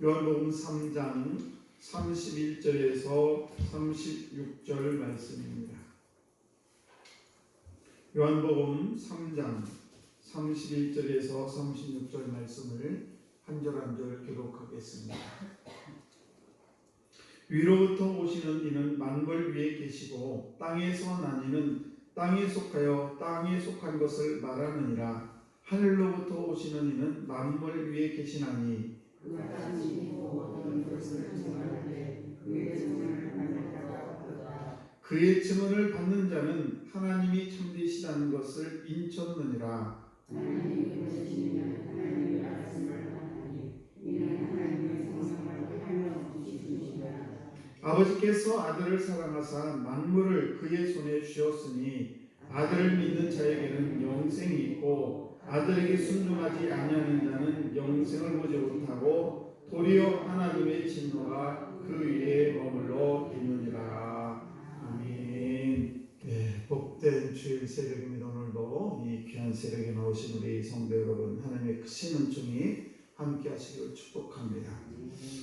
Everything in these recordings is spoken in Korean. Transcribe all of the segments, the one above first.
요한복음 3장 31절에서 36절 말씀입니다. 요한복음 3장 31절에서 36절 말씀을 한 절 한 절 기록하겠습니다. 위로부터 오시는 이는 만물 위에 계시고 땅에서 난 이는 땅에 속하여 땅에 속한 것을 말하느니라 하늘로부터 오시는 이는 만물 위에 계시나니 그의 증언을 받는 자는 하나님이 참되시다는 것을 인쳤느니라. 아버지께서 아들을 사랑하사 만물을 그의 손에 주었으니 아들을 믿는 자에게는 영생이 있고 아들에게 순종하지 아니하는 자는 영생을 보지 못하고 도리어 하나님의 진노가 그 위에 머물러 있느니라. 아멘. 네, 복된 주일 새벽입니다. 오늘도 이 귀한 새벽에 나오신 우리 성도 여러분 하나님의 크신 은총이 함께 하시기를 축복합니다.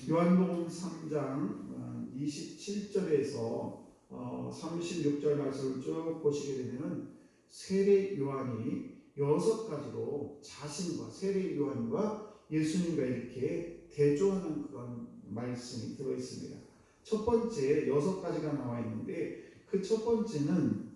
요한복음 3장 27절에서 36절 말씀을 쭉 보시게 되면 세례 요한이 여섯 가지로 자신과 세례 요한과 예수님과 이렇게 대조하는 그런 말씀이 들어 있습니다. 첫 번째 여섯 가지가 나와 있는데 그 첫 번째는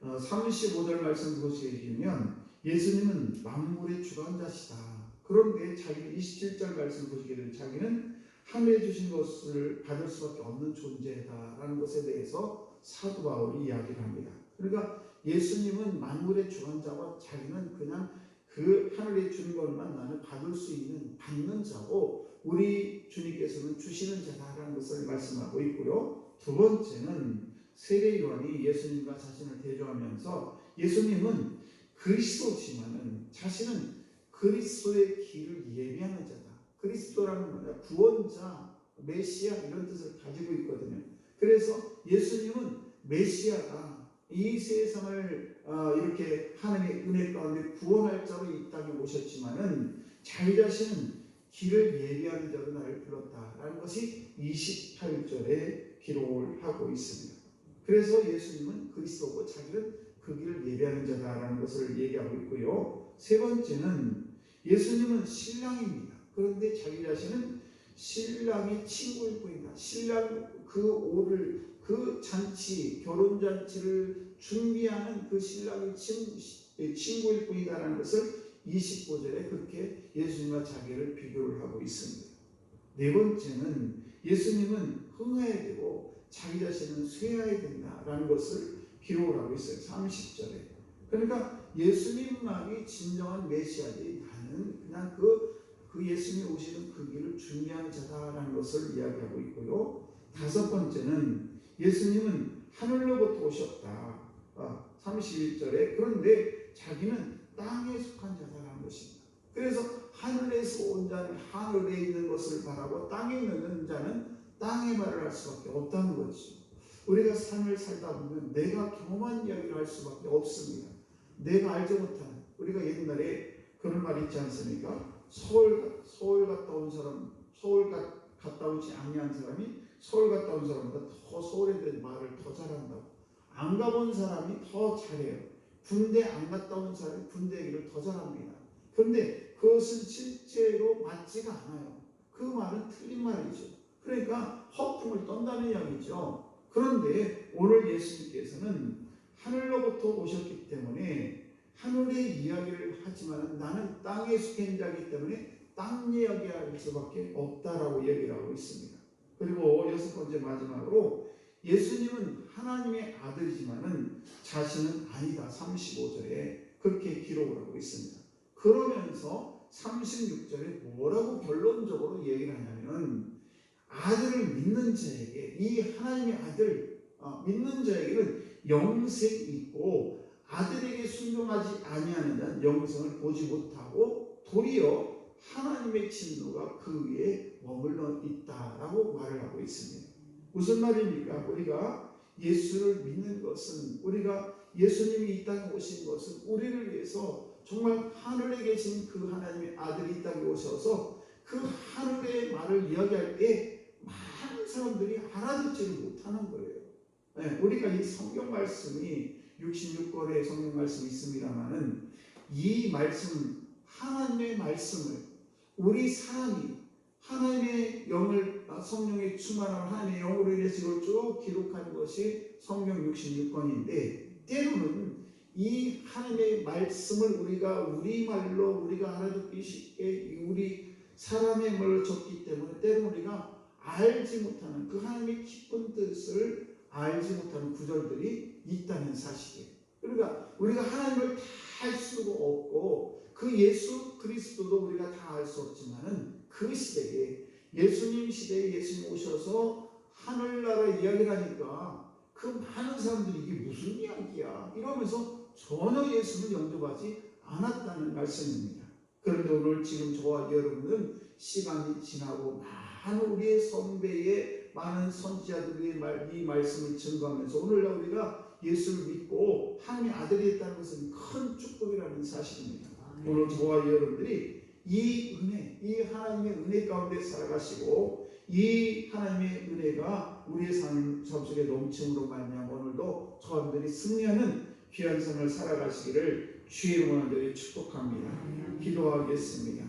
35절 말씀 보시게 되면 예수님은 만물의 주관자시다. 그런데 자기는 27절 말씀 보시게 되면 자기는 하늘에 주신 것을 받을 수밖에 없는 존재다라는 것에 대해서 사도 바울이 이야기를 합니다. 그러니까 예수님은 만물의 주관자와 자기는 그냥 그 하늘에 준 것만 나는 받을 수 있는 받는 자고 우리 주님께서는 주시는 자다라는 것을 말씀하고 있고요. 두 번째는 세례 요한이 예수님과 자신을 대조하면서 예수님은 그리스도지만은 자신은 그리스도의 길을 예비하는 자다. 그리스도라는 뭐냐 구원자, 메시아 이런 뜻을 가지고 있거든요. 그래서 예수님은 메시아가 이 세상을 이렇게 하나님의 은혜 가운데 구원할 자로 이 땅에 오셨지만은 자기 자신은 길을 예비하는 자로 나를 불렀다라는 것이 28절에 기록을 하고 있습니다. 그래서 예수님은 그리스도고 자기는 그 길을 예비하는 자다라는 것을 얘기하고 있고요. 세 번째는 예수님은 신랑입니다. 그런데 자기 자신은 신랑의 친구일 뿐이다. 신랑 그 오를 그 잔치 결혼 잔치를 준비하는 그 신랑의 친, 친구 일 뿐이다라는 것을 29절에 그렇게 예수님과 자기를 비교를 하고 있습니다. 네 번째는 예수님은 흥해야 되고 자기 자신은 쇠해야 된다라는 것을 기록을 하고 있어요. 30절에. 그러니까 예수님만이 진정한 메시아지 나는 그냥 그, 그 예수님이 오시는 그 길을 준비한 자다라는 것을 이야기하고 있고요. 다섯 번째는 예수님은 하늘로부터 오셨다. 아, 31절에 그런데 자기는 땅에 속한 자다라는 것입니다. 그래서 하늘에서 온 자는 하늘에 있는 것을 바라고 땅에 있는 자는 땅의 말을 할 수밖에 없다는 거죠. 우리가 삶을 살다 보면 내가 경험한 이야기를 할 수밖에 없습니다. 내가 알지 못하는 우리가 옛날에 그런 말이 있지 않습니까? 서울 서울 갔다 온 사람 서울 가, 갔다 오지 아니한 사람이 서울 갔다 온 사람보다 더 서울에 대한 말을 더 잘한다고. 안 가본 사람이 더 잘해요. 군대 안 갔다 온 사람이 군대 얘기를 더 잘합니다. 그런데 그것은 실제로 맞지가 않아요. 그 말은 틀린 말이죠. 그러니까 허풍을 떤다는 이야기죠. 그런데 오늘 예수님께서는 하늘로부터 오셨기 때문에 하늘의 이야기를 하지만 나는 땅에 속한 자이기 때문에 땅 이야기할 수밖에 없다라고 얘기를 하고 있습니다. 그리고 여섯 번째 마지막으로 예수님은 하나님의 아들이지만은 자신은 아니다. 35절에 그렇게 기록을 하고 있습니다. 그러면서 36절에 뭐라고 결론적으로 얘기를 하냐면 아들을 믿는 자에게 이 하나님의 아들 어, 믿는 자에게는 영생이 있고 아들에게 순종하지 아니하는 자는 영생을 보지 못하고 도리어 하나님의 진노가 그 위에 머물러 있다라고 말을 하고 있습니다. 무슨 말입니까? 우리가 예수를 믿는 것은 우리가 예수님이 이 땅에 오신 것은 우리를 위해서 정말 하늘에 계신 그 하나님의 아들이 이 땅에 오셔서 그 하늘의 말을 이야기할 때 많은 사람들이 알아듣지를 못하는 거예요. 네, 우리가 이 성경 말씀이 66권의 성경 말씀이 있습니다만은 이 말씀 하나님의 말씀을 우리 사람이 하나님의 영을 아, 성령의 충만함 하나님의 영으로 인해서 이걸 쭉 기록한 것이 성경 66권인데 때로는 이 하나님의 말씀을 우리가 우리말로 우리가 알아듣기 쉽게 우리 사람의 말로 적기 때문에 때로는 우리가 알지 못하는 그 하나님의 깊은 뜻을 알지 못하는 구절들이 있다는 사실이에요. 그러니까 우리가 하나님을 다 알 수가 없고 그 예수 그리스도도 우리가 다 알 수 없지만은 그 시대에 예수님 시대에 예수님 오셔서 하늘나라 이야기를 하니까 그 많은 사람들이 이게 무슨 이야기야 이러면서 전혀 예수를 영접하지 않았다는 말씀입니다. 그런데 오늘 지금 저와 여러분은 시간이 지나고 많은 우리의 선배의 많은 선지자들의 말, 이 말씀을 증거하면서 오늘날 우리가 예수를 믿고 하나님의 아들이 있다는 것은 큰 축복이라는 사실입니다. 오늘 저와 여러분들이 이 은혜, 이 하나님의 은혜 가운데 살아가시고 이 하나님의 은혜가 우리의 삶, 삶 속에 넘침으로 말미암아 오늘도 저분들이 승리하는 귀한 삶을 살아가시기를 주의 이름으로 축복합니다. 기도하겠습니다.